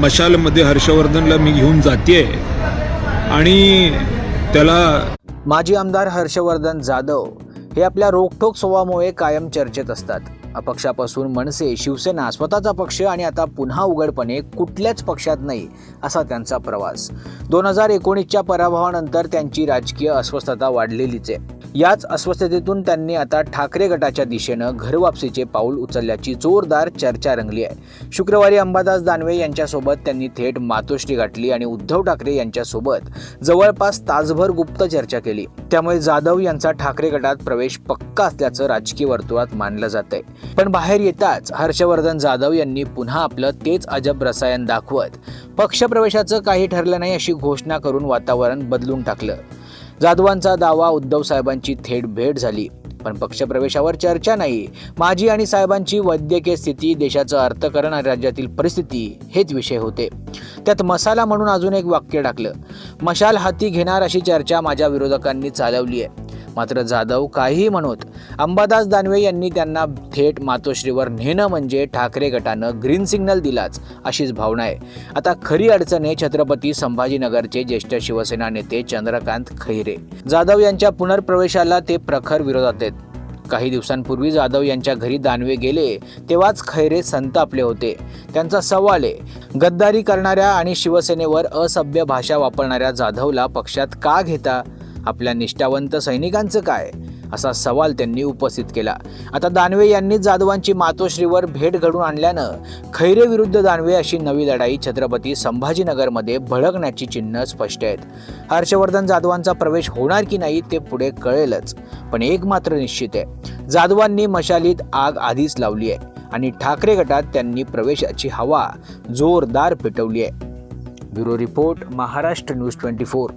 मशालमध्ये हर्षवर्धनला मी घेऊन जाते आणि त्याला माजी आमदार हर्षवर्धन जाधव हे आपल्या रोखोक स्वभावामुळे कायम चर्चेत असतात. अपक्षापासून मनसे शिवसेना स्वतःचा पक्ष आणि आता पुन्हा उघडपणे कुठल्याच पक्षात नाही असा त्यांचा प्रवास. दोन हजार एकोणीसच्या पराभवानंतर त्यांची राजकीय अस्वस्थता वाढलेलीच आहे. याच अस्वस्थतेतून त्यांनी आता ठाकरे गटाच्या दिशेनं घरवापसीचे पाऊल उचलल्याची जोरदार चर्चा रंगली आहे. शुक्रवारी अंबादास दानवे यांच्यासोबत त्यांनी थेट मातोश्री गाठली आणि उद्धव ठाकरे यांच्यासोबत जवळपास तासभर गुप्त चर्चा केली. त्यामुळे जाधव यांचा ठाकरे गटात प्रवेश पक्का असल्याचं राजकीय वर्तुळात मानलं जात आहे पण बाहेर येताच हर्षवर्धन जाधव यांनी पुन्हा आपलं तेच अजब रसायन दाखवत पक्षप्रवेशाचं काही ठरलं नाही अशी घोषणा करून वातावरण बदलून टाकलं. जाधवांचा दावा उद्धव साहेबांची थेट भेट झाली. पण पक्षप्रवेशावर चर्चा नाही. माजी आणि साहेबांची वैद्यकीय स्थिती देशाचं अर्थकरण आणि राज्यातील परिस्थिती हेच विषय होते. त्यात मसाला म्हणून अजून एक वाक्य टाकलं. मशाल हाती घेणार अशी चर्चा माझ्या विरोधकांनी चालवली आहे. मात्र जाधव काहीही म्हणत अंबादास दानवे यांनी त्यांना थेट मातोश्रीवर नेणं म्हणजे ठाकरे गटानं ग्रीन सिग्नल दिलाच अशीच भावना आहे. आता खरी अडचण आहे छत्रपती संभाजीनगरचे ज्येष्ठ शिवसेना नेते चंद्रकांत खैरे. जाधव यांच्या पुनर्प्रवेशाला ते प्रखर विरोधात आहेत. काही दिवसांपूर्वी जाधव यांच्या घरी दानवे गेले तेव्हाच खैरे संतापले होते. त्यांचा सवाल आहे गद्दारी करणाऱ्या आणि शिवसेनेवर असभ्य भाषा वापरणाऱ्या जाधवला पक्षात का घेता? आपल्या निष्ठावंत सैनिकांचं काय? असा सवाल त्यांनी उपस्थित केला. आता दानवे यांनी जाधवांची मातोश्रीवर भेट घडून आणल्यानं खैरे विरुद्ध दानवे अशी नवी लढाई छत्रपती संभाजीनगरमध्ये भडकण्याची चिन्ह स्पष्ट आहेत. हर्षवर्धन जाधवांचा प्रवेश होणार की नाही ते पुढे कळेलच पण एक मात्र निश्चित आहे. जाधवांनी मशालीत आग आधीच लावली आहे आणि ठाकरे गटात त्यांनी प्रवेशाची हवा जोरदार पेटवली आहे. Bureau report Maharashtra news twenty four.